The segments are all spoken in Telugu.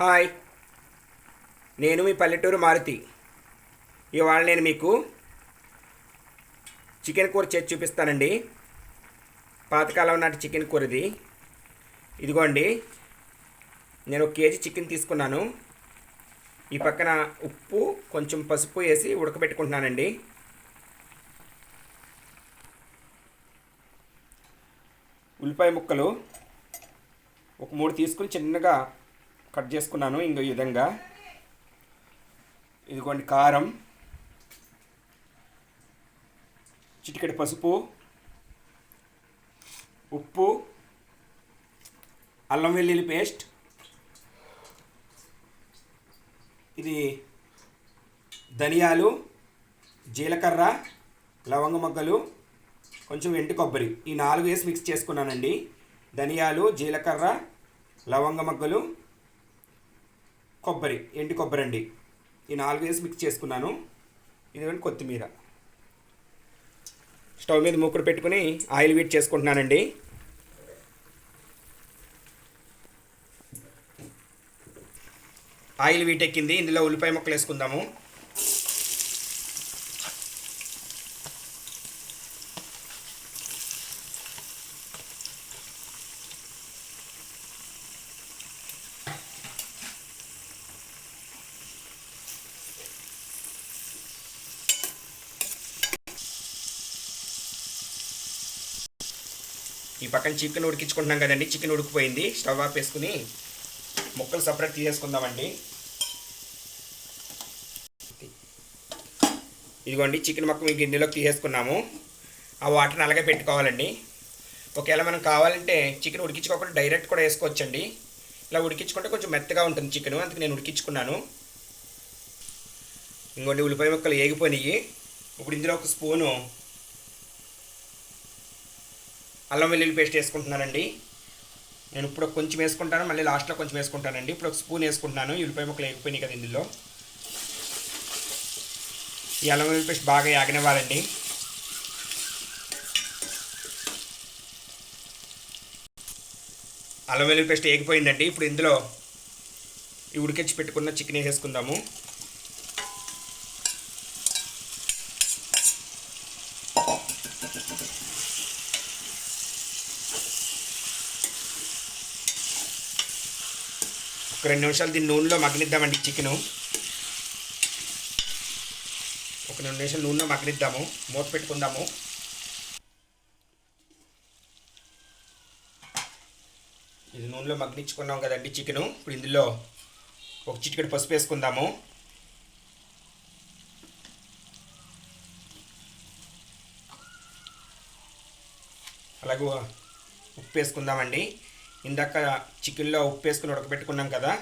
హాయ్. నేను మీ పల్లెటూరు మారుతి. ఇవాళ నేను మీకు చికెన్ కూర చేసి చూపిస్తానండి. పాతకాలం నాటి చికెన్ కూర ఇది ఇదిగోండి. నేను ఒక కేజీ చికెన్ తీసుకున్నాను. ఈ పక్కన ఉప్పు కొంచెం పసుపు వేసి ఉడకబెట్టుకుంటున్నానండి. ఉల్లిపాయ ముక్కలు ఒక మూడు తీసుకుని చిన్నగా కట్ చేసుకున్నాను ఇంకో ఈ విధంగా. ఇదిగోండి కారం. చిటికెడు పసుపు. ఉప్పు. అల్లం వెల్లుల్లి పేస్ట్. ఇది ధనియాలు జీలకర్ర లవంగ మొగ్గలు కొంచెం ఎండు కొబ్బరి. ఈ నాలుగు వేసి మిక్స్ చేసుకున్నానండి. ధనియాలు జీలకర్ర లవంగ మొగ్గలు కొబ్బరి ఎండి కొబ్బరి అండి. ఈ నాలుగు వేసి మిక్స్ చేసుకున్నాను. ఇదిగోండి కొత్తిమీర. స్టవ్ మీద మూకుడు పెట్టుకుని ఆయిల్ వీట్ చేసుకుంటున్నానండి. ఆయిల్ వీటెక్కింది ఇందులో ఉల్లిపాయ ముక్కలు వేసుకుందాము. ఈ పక్కన చికెన్ ఉడికించుకుంటున్నాం కదండి. చికెన్ ఉడికిపోయింది. స్టవ్ ఆఫ్ వేసుకుని ముక్కలు సపరేట్ తీసేసుకుందామండి. ఇదిగోండి చికెన్ మొక్క మీ గిన్నెలోకి తీసేసుకున్నాము. ఆ వాటర్ని అలాగే పెట్టుకోవాలండి. ఒకవేళ మనం కావాలంటే చికెన్ ఉడికించుకోకుండా డైరెక్ట్ కూడా వేసుకోవచ్చండి. ఇలా ఉడికించుకుంటే కొంచెం మెత్తగా ఉంటుంది చికెన్. అందుకు నేను ఉడికించుకున్నాను. ఇంకోండి ఉల్లిపాయ ముక్కలు ఏగిపోయినాయి. ఇప్పుడు ఇందులో ఒక స్పూను అల్లం వెల్లుల్లి పేస్ట్ వేసుకుంటున్నానండి. నేను ఇప్పుడు కొంచెం వేసుకుంటాను మళ్ళీ లాస్ట్లో కొంచెం వేసుకుంటానండి. ఇప్పుడు ఒక స్పూన్ వేసుకుంటున్నాను ఉల్లిపాయ ముక్కలు వేగిపోయినాయి కదా ఇందులో. ఈ అల్లం వెల్లుల్లి పేస్ట్ బాగా యాగనివ్వాలండి. అల్లం వెల్లుల్లి పేస్ట్ వేగిపోయిందండి. ఇప్పుడు ఇందులో ఈ ఉడికించి పెట్టుకున్న చికెన్ వేసేసుకుందాము. ఒక రెండు నిమిషాలు దీన్ని నూనెలో మగ్గనిద్దామండి చికెను. ఒక రెండు నిమిషాలు నూనెలో మగ్గనిద్దాము. మూత పెట్టుకుందాము. ఇది నూనెలో మగ్గనిచ్చుకున్నాం కదండి చికెను. ఇప్పుడు ఇందులో ఒక చిటికెడు పసుపు వేసుకుందాము. అలాగే ఉప్పు వేసుకుందామండి. ఇందాక చికెన్లో ఉప్పు వేసుకుని ఉడకబెట్టుకున్నాం కదా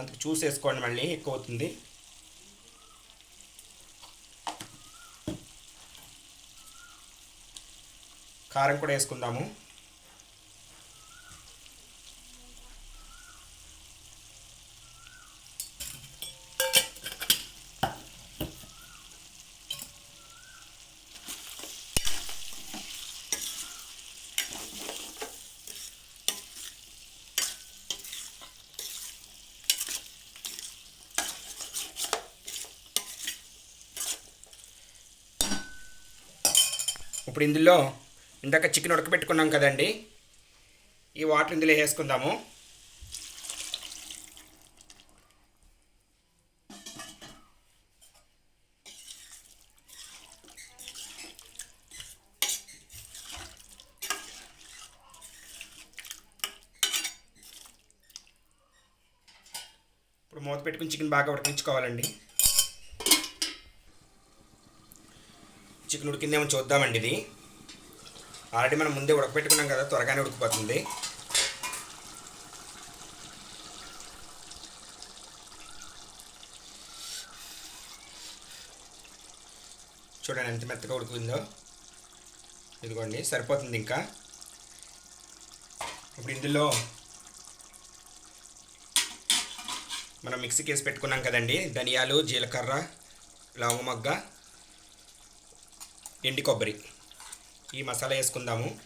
అందుకు చూసి వేసుకోండి మళ్ళీ ఎక్కువ అవుతుంది కారం కూడా వేసుకుందాము. ఇప్పుడు ఇందులో ఇందాక చికెన్ ఉడకబెట్టుకున్నాం కదండి. ఈ వాటర్ ఇందులో వేసుకుందాము. ఇప్పుడు మూత పెట్టుకుని చికెన్ బాగా ఉడికించుకోవాలండి. చికెన్ ఉడికిందేమో చూద్దామండి ఇది. ఆల్రెడీ మనం ముందే ఉడకపెట్టుకున్నాం కదా త్వరగానే ఉడికిపోతుంది. చూడండి ఎంత మెత్తగా ఉడికిందో. ఇదిగోండి సరిపోతుంది ఇంకా. ఇప్పుడు ఇందులో మనం మిక్సీకి వేసి పెట్టుకున్నాం కదండి. ధనియాలు జీలకర్ర లవంగమగ్గ ఎండి కొబ్బరి. ఈ మసాలా వేసుకుందాము.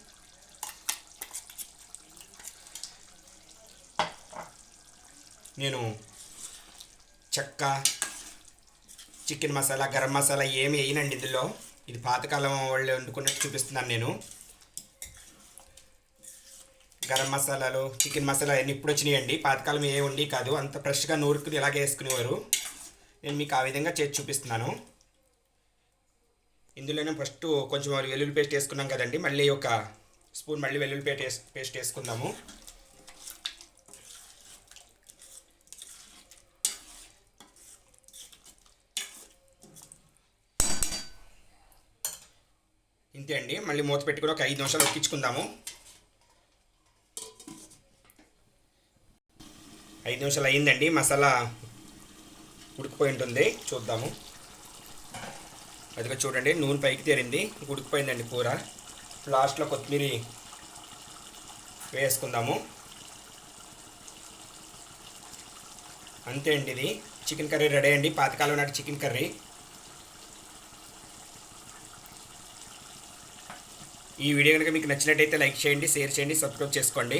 నేను చెక్క చికెన్ మసాలా గరం మసాలా ఏమి వేయనండి ఇందులో. ఇది పాతకాలం వాళ్ళు వండుకున్నట్టు చూపిస్తున్నాను నేను. గరం మసాలాలు చికెన్ మసాలా అన్నీ ఇప్పుడు వచ్చినాయండి. పాతకాలం ఏ ఉండి కాదు. అంత ఫ్రెష్గా నూరుకుని ఇలాగే వేసుకునేవారు. నేను మీకు ఆ విధంగా చేసి చూపిస్తున్నాను. ఇందులోనే ఫస్ట్ కొంచెం వెల్లుల్లి పేస్ట్ వేసుకున్నాం కదండి మళ్ళీ ఒక స్పూన్ మళ్ళీ వెల్లుల్లి పేస్ట్ పేస్ట్ వేసుకుందాము. ఇంతే అండి మళ్ళీ మూత పెట్టుకుని ఒక ఐదు నిమిషాలు ఉక్కించుకుందాము ఐదు నిమిషాలు అయ్యిందండి మసాలా ఉడికిపోయి ఉంటుంది చూద్దాము. అదిగా చూడండి నూనె పైకి తేరింది ఉడికిపోయిందండి కూర. లాస్ట్లో కొత్తిమీర వేసుకుందాము. అంతే అండి ఇది. చికెన్ కర్రీ రెడీ అండి. పాతకాలం నాటి చికెన్ కర్రీ ఈ వీడియో కనుక మీకు నచ్చినట్టయితే లైక్ చేయండి షేర్ చేయండి సబ్స్క్రైబ్ చేసుకోండి.